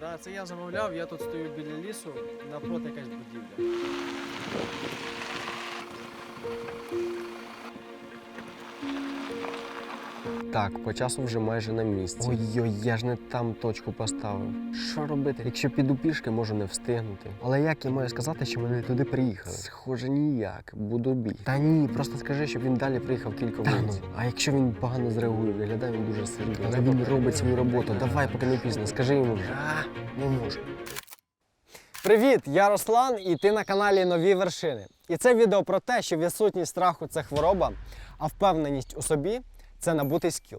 Так, це я замовляв, я тут стою біля лісу, напроти якась будівля. Так, по часу вже майже на місці. Ой-ой, я ж не там точку поставив. Що робити? Якщо піду пішки, можу не встигнути. Але як я маю сказати, що ми не туди приїхали? Схоже, ніяк, буду біг. Та ні, просто скажи, щоб він далі приїхав кілька вулиць. А якщо він погано зреагує, виглядає він дуже серйозно. Але він робить свою роботу. Давай, поки не пізно, скажи йому вже. А, не можу. Привіт, я Руслан, і ти на каналі Нові вершини. І це відео про те, що відсутність страху це хвороба, а впевненість у собі це набутий скіл.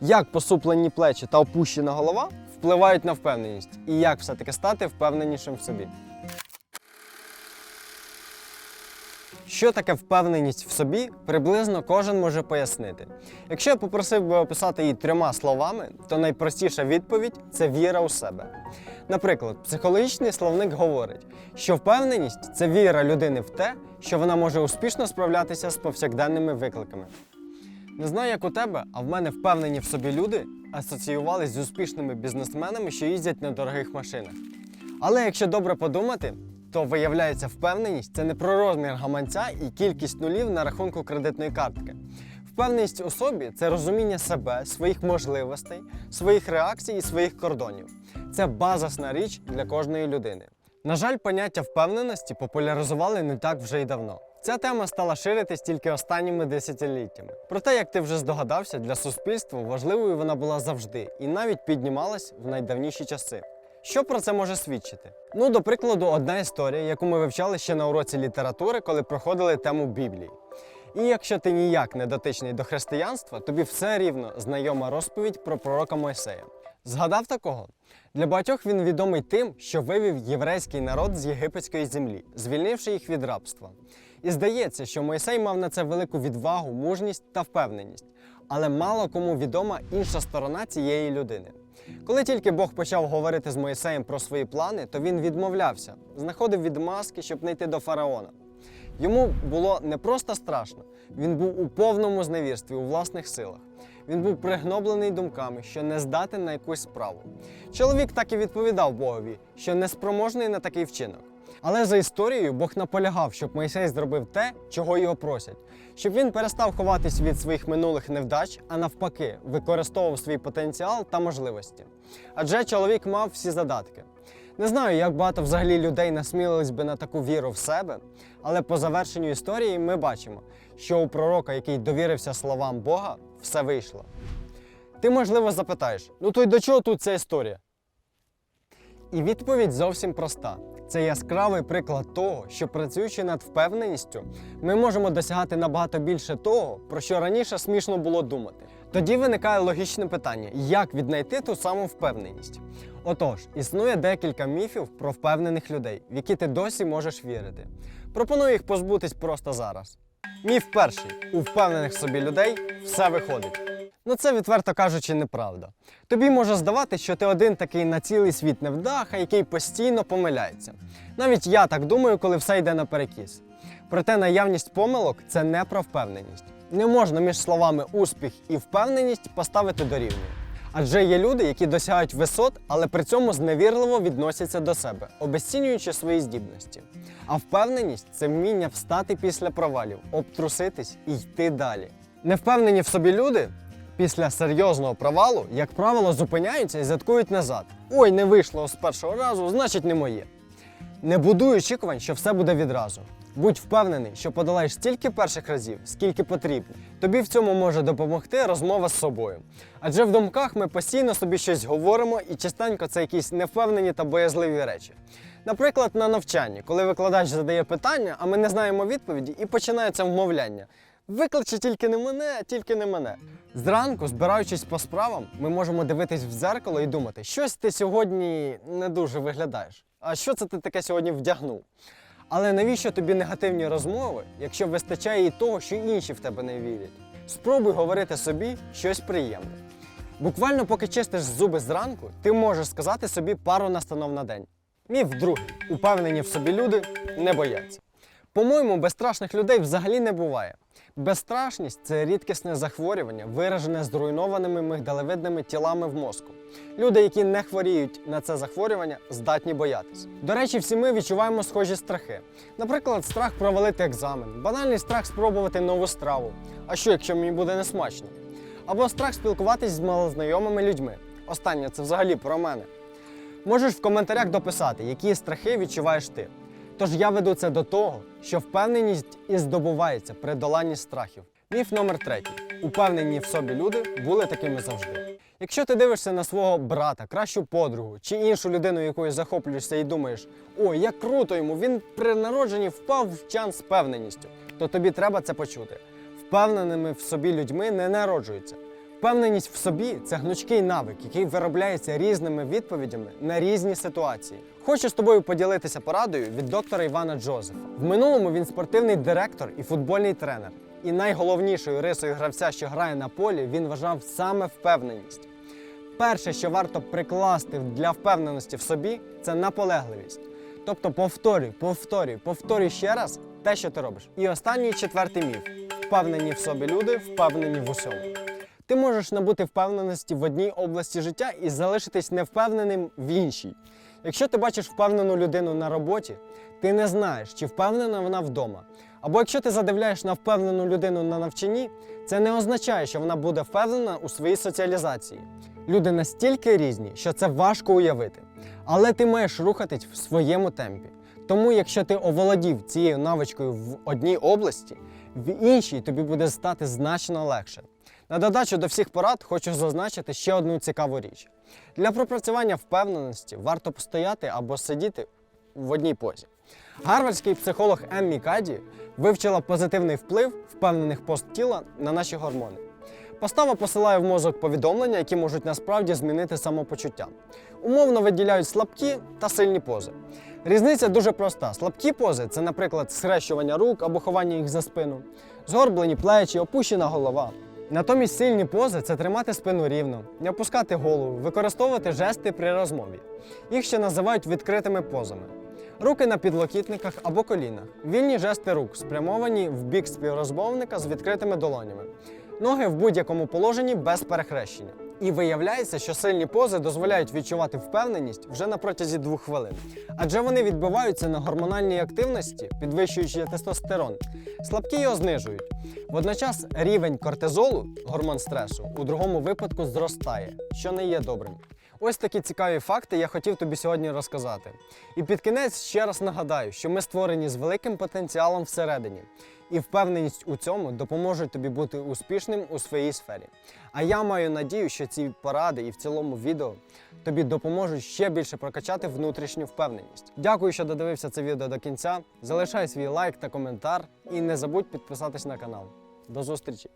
Як посуплені плечі та опущена голова впливають на впевненість, і як все-таки стати впевненішим в собі. Що таке впевненість в собі, приблизно кожен може пояснити. Якщо я попросив би описати її трьома словами, то найпростіша відповідь це віра у себе. Наприклад, психологічний словник говорить, що впевненість це віра людини в те, що вона може успішно справлятися з повсякденними викликами. Не знаю, як у тебе, а в мене впевнені в собі люди асоціювалися з успішними бізнесменами, що їздять на дорогих машинах. Але якщо добре подумати, то виявляється, впевненість це не про розмір гаманця і кількість нулів на рахунку кредитної картки. Впевненість у собі це розуміння себе, своїх можливостей, своїх реакцій і своїх кордонів. Це базисна річ для кожної людини. На жаль, поняття впевненості популяризували не так вже й давно. Ця тема стала ширитись тільки останніми десятиліттями. Проте, як ти вже здогадався, для суспільства важливою вона була завжди і навіть піднімалась в найдавніші часи. Що про це може свідчити? Ну, до прикладу, одна історія, яку ми вивчали ще на уроці літератури, коли проходили тему Біблії. І якщо ти ніяк не дотичний до християнства, тобі все рівно знайома розповідь про пророка Мойсея. Згадав такого? Для багатьох він відомий тим, що вивів єврейський народ з єгипетської землі, звільнивши їх від рабства. І здається, що Мойсей мав на це велику відвагу, мужність та впевненість. Але мало кому відома інша сторона цієї людини. Коли тільки Бог почав говорити з Моїсеєм про свої плани, то він відмовлявся, знаходив відмазки, щоб не йти до фараона. Йому було не просто страшно, він був у повному зневірстві у власних силах. Він був пригноблений думками, що не здатен на якусь справу. Чоловік так і відповідав Богові, що неспроможний на такий вчинок. Але за історією Бог наполягав, щоб Мойсей зробив те, чого його просять, щоб він перестав ховатись від своїх минулих невдач, а навпаки, використовував свій потенціал та можливості. Адже чоловік мав всі задатки. Не знаю, як багато взагалі людей насмілились би на таку віру в себе, але по завершенню історії ми бачимо, що у пророка, який довірився словам Бога, все вийшло. Ти, можливо, запитаєш: ну то й до чого тут ця історія? І відповідь зовсім проста. Це яскравий приклад того, що працюючи над впевненістю, ми можемо досягати набагато більше того, про що раніше смішно було думати. Тоді виникає логічне питання: як віднайти ту саму впевненість? Отож, існує декілька міфів про впевнених людей, в які ти досі можеш вірити. Пропоную їх позбутись просто зараз. Міф перший: у впевнених собі людей все виходить. Ну це відверто кажучи, неправда. Тобі може здавати, що ти один такий на цілий світ невдаха, який постійно помиляється. Навіть я так думаю, коли все йде наперекіс. Проте наявність помилок це не про впевненість. Не можна між словами успіх і впевненість поставити дорівнює. Адже є люди, які досягають висот, але при цьому зневірливо відносяться до себе, обесцінюючи свої здібності. А впевненість це вміння встати після провалів, обтруситись і йти далі. Невпевнені в собі люди після серйозного провалу, як правило, зупиняються і заткують назад. Ой, не вийшло з першого разу, значить не моє. Не будуй очікувань, що все буде відразу. Будь впевнений, що подолаєш стільки перших разів, скільки потрібно. Тобі в цьому може допомогти розмова з собою. Адже в думках ми постійно собі щось говоримо, і частенько це якісь невпевнені та боязливі речі. Наприклад, на навчанні, коли викладач задає питання, а ми не знаємо відповіді, і починається вмовляння. Викличе тільки не мене, тільки не мене. Зранку, збираючись по справам, ми можемо дивитись в дзеркало і думати, щось ти сьогодні не дуже виглядаєш. А що це ти таке сьогодні вдягнув? Але навіщо тобі негативні розмови, якщо вистачає і того, що інші в тебе не вірять? Спробуй говорити собі щось приємне. Буквально поки чистиш зуби зранку, ти можеш сказати собі пару настанов на день. Міф другий. Упевнені в собі люди не бояться. По-моєму, безстрашних людей взагалі не буває. Безстрашність це рідкісне захворювання, виражене зруйнованими мигдалевидними тілами в мозку. Люди, які не хворіють на це захворювання, здатні боятись. До речі, всі ми відчуваємо схожі страхи. Наприклад, страх провалити екзамен, банальний страх спробувати нову страву. А що, якщо мені буде несмачно? Або страх спілкуватись з малознайомими людьми. Останнє це взагалі про мене. Можеш в коментарях дописати, які страхи відчуваєш ти. Тож я веду це до того, що впевненість і здобувається при доланні страхів. Міф номер третій. Упевнені в собі люди були такими завжди. Якщо ти дивишся на свого брата, кращу подругу чи іншу людину, якою захоплюєшся, і думаєш, ой, як круто йому, він при народженні впав в чан з впевненістю, то тобі треба це почути. Впевненими в собі людьми не народжуються. Впевненість в собі це гнучкий навик, який виробляється різними відповідями на різні ситуації. Хочу з тобою поділитися порадою від доктора Івана Джозефа. В минулому він спортивний директор і футбольний тренер. І найголовнішою рисою гравця, що грає на полі, він вважав саме впевненість. Перше, що варто прикласти для впевненості в собі, це наполегливість. Тобто повторюй, повторюй, повторюй ще раз те, що ти робиш. І останній четвертий міф: впевнені в собі люди, впевнені в усьому. Ти можеш набути впевненості в одній області життя і залишитись невпевненим в іншій. Якщо ти бачиш впевнену людину на роботі, ти не знаєш, чи впевнена вона вдома. Або якщо ти задивляєш на впевнену людину на навчанні, це не означає, що вона буде впевнена у своїй соціалізації. Люди настільки різні, що це важко уявити. Але ти маєш рухатись в своєму темпі. Тому, якщо ти оволодів цією навичкою в одній області, в іншій тобі буде стати значно легше. На додачу до всіх порад хочу зазначити ще одну цікаву річ. Для пропрацювання впевненості варто постояти або сидіти в одній позі. Гарвардський психолог Еммі Каді вивчила позитивний вплив впевнених поз тіла на наші гормони. Постава посилає в мозок повідомлення, які можуть насправді змінити самопочуття. Умовно виділяють слабкі та сильні пози. Різниця дуже проста. Слабкі пози це, наприклад, схрещування рук або ховання їх за спину, згорблені плечі, опущена голова. Натомість сильні пози це тримати спину рівно, не опускати голову, використовувати жести при розмові. Їх ще називають відкритими позами. Руки на підлокітниках або колінах, вільні жести рук, спрямовані в бік співрозмовника з відкритими долонями, ноги в будь-якому положенні без перехрещення. І виявляється, що сильні пози дозволяють відчувати впевненість вже на протязі двох хвилин, адже вони відбиваються на гормональній активності, підвищуючи тестостерон. Слабкі його знижують. Водночас рівень кортизолу, гормон стресу, у другому випадку зростає, що не є добрим. Ось такі цікаві факти я хотів тобі сьогодні розказати. І під кінець ще раз нагадаю, що ми створені з великим потенціалом всередині, і впевненість у цьому допоможе тобі бути успішним у своїй сфері. А я маю надію, що ці поради і в цілому відео тобі допоможуть ще більше прокачати внутрішню впевненість. Дякую, що додивився це відео до кінця. Залишай свій лайк та коментар і не забудь підписатись на канал. До зустрічі!